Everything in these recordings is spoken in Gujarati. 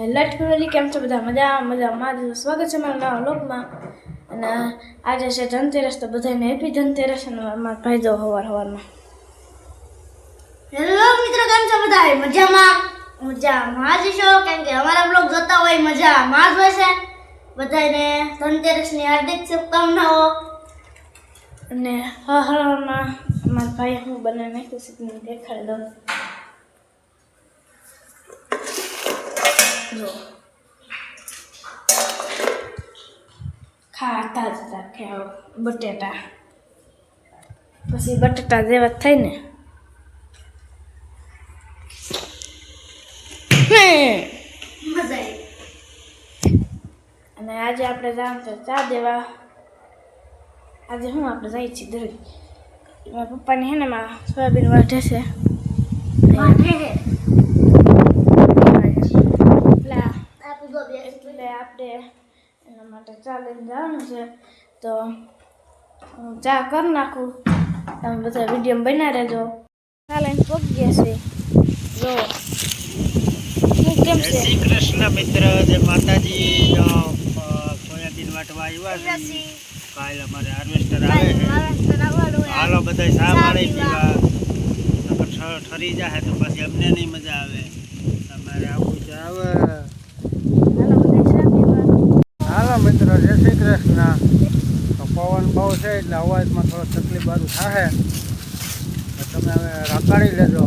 હેલો ફેમિલી કેમ છો બધા? મજા મજામાં. મારું સ્વાગત છે મારા નવા લોકમાં અને આજે છે ધનતેરસ તો બધાને હેપી ધનતેરસ અને મારા ભાઈ દો હવાર હવારમાં. હેલો મિત્રો કેમ છો બધા મજામાં? મજામાં. જ છો? કેમ કે અમારા બ્લોગ જોતા હોય મજામાં જ હોય છે. બધાને ધનતેરસની હાર્દિક શુભકામનાઓ. અને હવાર હવારમાં મારા ભાઈ હું બને નાખ્યું છે દેખાડી દઉં. જો ખાતા જ રાખે બટેટા. પછી બટેટા જેવા થાય ને. અને આજે આપણે જાણ તો ચા દેવા. આજે હું આપણે જઈએ છીએ દરરોજ મારા પપ્પાની હે ને માં સોયાબીન વાઢે છે વાંધે હે. એટલે આપી દો બે એટલે આપણે એના માટે ચાલે જવાનું છે. તો હું ચા કરી નાખું. તમે બધા વીડિયો બના રહેજો. ચાલે લઈને પગ ગયા છે. જો. કેમ છે? શ્રી કૃષ્ણ મિત્ર જે માતાજી સોયાબીન વાટવા આવ્યા છે. કાલ અમારે હાર્વેસ્ટર આવે છે. હાલો બધા શા પાણી પીવા. ઠરી જાય તો પછી અમને નહીં મજા આવે. તમારે આવું આવે હાલો બધા ચા પીવા હાલો મિત્રો જય તો પવન બહુ છે એટલે અવાજમાં થોડો તકલીફ બારું થશે તમે હવે રકાડી લેજો.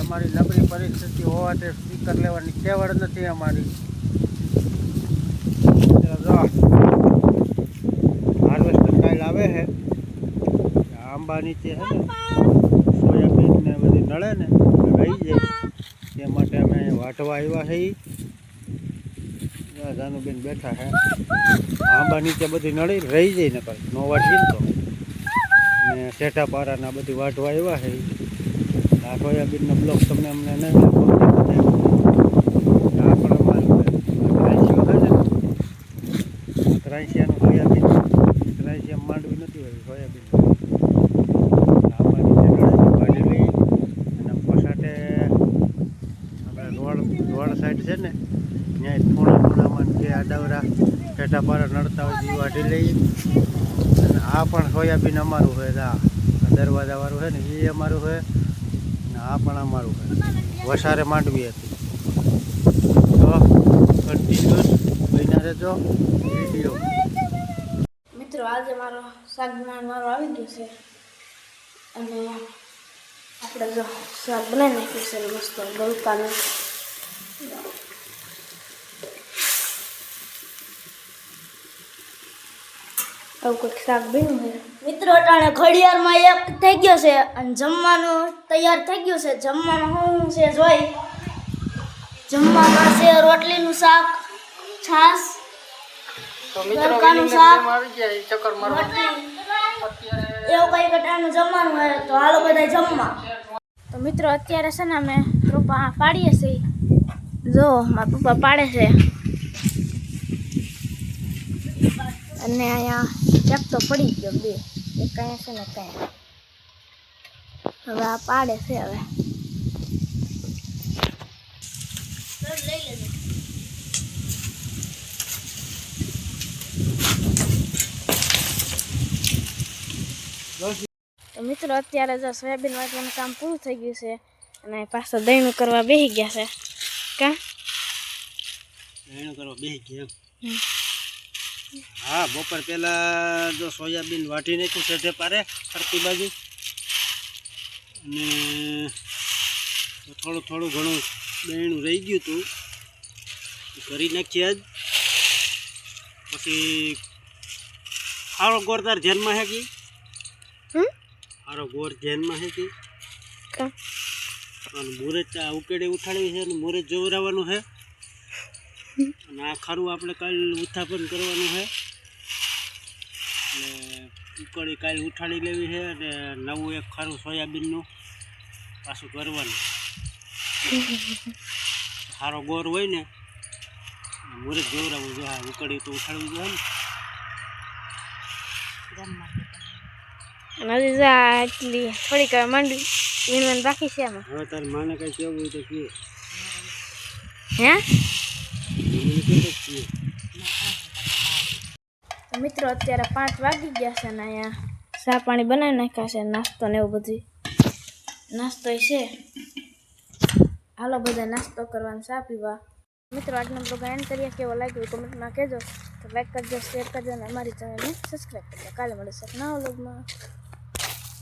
અમારી નબળી પરિસ્થિતિ હોવાથી સ્પીકર લેવાની કેવડ નથી અમારી. હાર્વેસ્ટર કાલ આવે છે. આંબા નીચે છે ને. સોયાબીન ને બધી નળે ને. રહી જાય તે માટે અમે વાટવા આવ્યા છીએ. ત્યાં જાનુબેન બેઠા છે આંબા નીચે બધી નળી રહી જાય ને કઈ નો વાટીએ તો અને શેઠા પારાના બધી વાટવા આવ્યા છે આ સોયાબીનનો બ્લોક તમને અમને નહીં ત્રાંસિયાનું સોયાબીન ત્રાંસિયા માંડવી નથી હોય સોયાબીન અને સાઈડ છે ને ખૂણામાં ટેટા પર નડતા હોય એ વાટી અને આ પણ સોયાબીન અમારું હોય આ દરવાજાવાળું છે ને એ અમારું હોય ને આ પણ અમારું હોય વસારે માંડવી હતી. તો કન્ટિન્યુઅસ બન્યા રહેજો. વીડિયો. મિત્રો, આજે મારો શાક મારો આવી ગયો છે. અને આપણે જો શાક બનાવી નાખ્યું છે, મસ્ત ગલકાનું આવું કંઈક શાક બન્યું છે? મિત્રો અટાણે ઘડિયાળમાં એક થઈ ગયો છે અને જમવાનું તૈયાર થઈ ગયું છે. જમવાનું શું છે જોઈ? જમવામાં છે રોટલીનું શાક છાશ ગલકાનું શાક. એવું કઈ કટાનું જમવાનું હોય તો હાલો બધા જમવા. તો મિત્રો અત્યારે છે ને અમે રોપા પાડીએ છીએ. જો મારા પપ્પા પાડે છે. અને અહીંયા એક તો પડી ગયો બે. એક અહીંયા છે ને કઈ. હવે આ પાડે છે હવે. તો મિત્રો અત્યારે જો સોયાબીન વાટવાનું કામ પૂરું થઈ ગયું છે અને પાછા દહીંનું કરવા બેસી ગયા છે. કા? એનું કરવા બેસી ગયા હા બપોર પહેલાં જો સોયાબીન વાટી નાખ્યું છે તે પારે ફરતી બાજુ. અને થોડું થોડું ઘણું બેણું રહી ગયું હતું. કરી નાખીએ જ પછી સારો ગોરદાર ધ્યાનમાં હે કે? હમ? સારો ગોર ધ્યાનમાં હે કે? અને મુરત ઉકેડે ઉઠાડવી છે અને મુરત જોવરાવાનું છે. અને આ ખારું આપણે કાલ ઉત્થાપન કરવાનું છે. એટલે ઉકળી કાલ ઉઠાડી લેવી છે અને નવું એક ખારું સોયાબીનનું પાછું કરવાનું. સારો ગોર હોય ને મુરત જોવરાવું જો હા ઉકળી તો ઉઠાડવી જોઈએ ને. અને એટલી થોડીક માંડવી વીણવાનું બાકી છે આમાં. હવે તારે માને કાંઈ કેવું હોય તો કે હે? મિત્રો, અત્યારે પાંચ વાગી ગયા છે ને અહીંયા ચા પાણી બનાવી નાખ્યા છે, નાસ્તો ને એવું બધું નાસ્તો છે. હાલો બધા નાસ્તો કરવાનો, ચા પીવા. મિત્રો, આજનો બ્લોગ એન્ડ કરીએ. કેવો લાગ્યો કોમેન્ટમાં કહેજો. તો લાઈક કરજો શેર કરજો અને અમારી ચેનલને સબસ્ક્રાઈબ કરજો. કાલે મળીશું નવા બ્લોગમાં